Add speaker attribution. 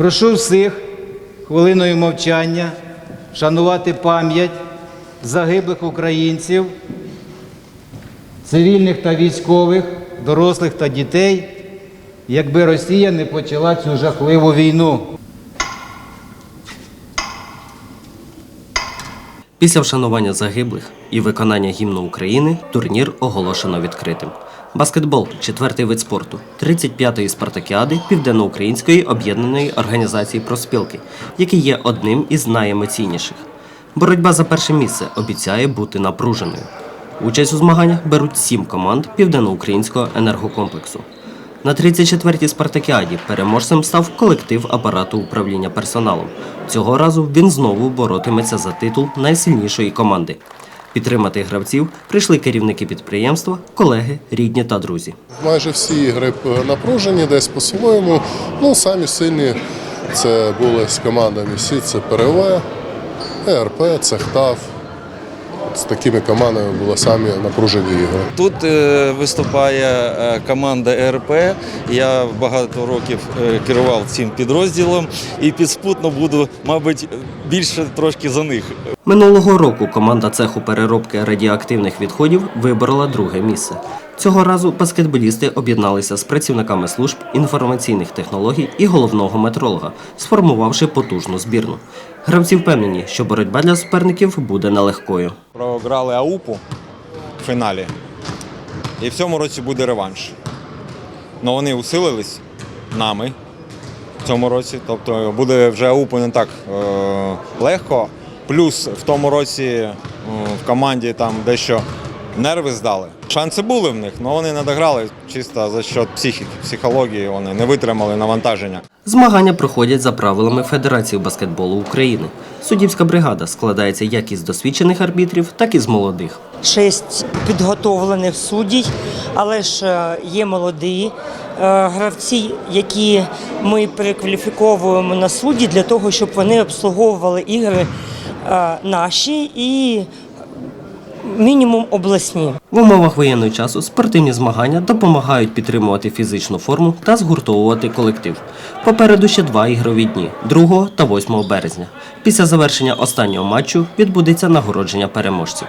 Speaker 1: Прошу всіх хвилиною мовчання шанувати пам'ять загиблих українців, цивільних та військових, дорослих та дітей, якби Росія не почала цю жахливу війну.
Speaker 2: Після вшанування загиблих і виконання гімну України турнір оголошено відкритим. Баскетбол четвертий вид спорту 35-ї спартакіади Південноукраїнської об'єднаної організації профспілки, який є одним із найемоційніших. Боротьба за перше місце обіцяє бути напруженою. Участь у змаганнях беруть сім команд південноукраїнського енергокомплексу. На 34-й спартакіаді переможцем став колектив апарату управління персоналом. Цього разу він знову боротиметься за титул найсильнішої команди. Підтримати гравців прийшли керівники підприємства, колеги, рідні та друзі.
Speaker 3: Майже всі ігри напружені, десь по-своєму. Ну, самі сильні це були з командами всі, це ПРВ, ЕРП, Цехтав. З такими командами були самі напружені ігри.
Speaker 4: Тут е, виступає е, команда РП. Я багато років е, керував цим підрозділом і підспутно буду, мабуть, більше трошки за них.
Speaker 2: Минулого року команда цеху переробки радіоактивних відходів виборола друге місце. Цього разу баскетболісти об'єдналися з працівниками служб інформаційних технологій і головного метролога, сформувавши потужну збірну. Гравці впевнені, що боротьба для суперників буде нелегкою.
Speaker 5: програли АУПу в фіналі. І в цьому році буде реванш. Ну вони усилились нами в цьому році. Тобто буде вже АУПу не так е- легко. Плюс в тому році е, в команді там дещо нерви здали. Шанси були в них, але вони не дограли чисто за счет психіки, психології. Вони не витримали навантаження.
Speaker 2: Змагання проходять за правилами Федерації баскетболу України. Суддівська бригада складається як із досвідчених арбітрів, так і з молодих.
Speaker 6: шесть підготовлених суддів, але ж е, є молоді е, гравці, які ми перекваліфіковуємо на судді для того, щоб вони обслуговували ігри е, наші і мінімум обласні.
Speaker 2: В умовах воєнного часу спортивні змагання допомагають підтримувати фізичну форму та згуртовувати колектив. Попереду ще два ігрові дні 2 та 8 березня. Після завершення останнього матчу відбудеться нагородження переможців.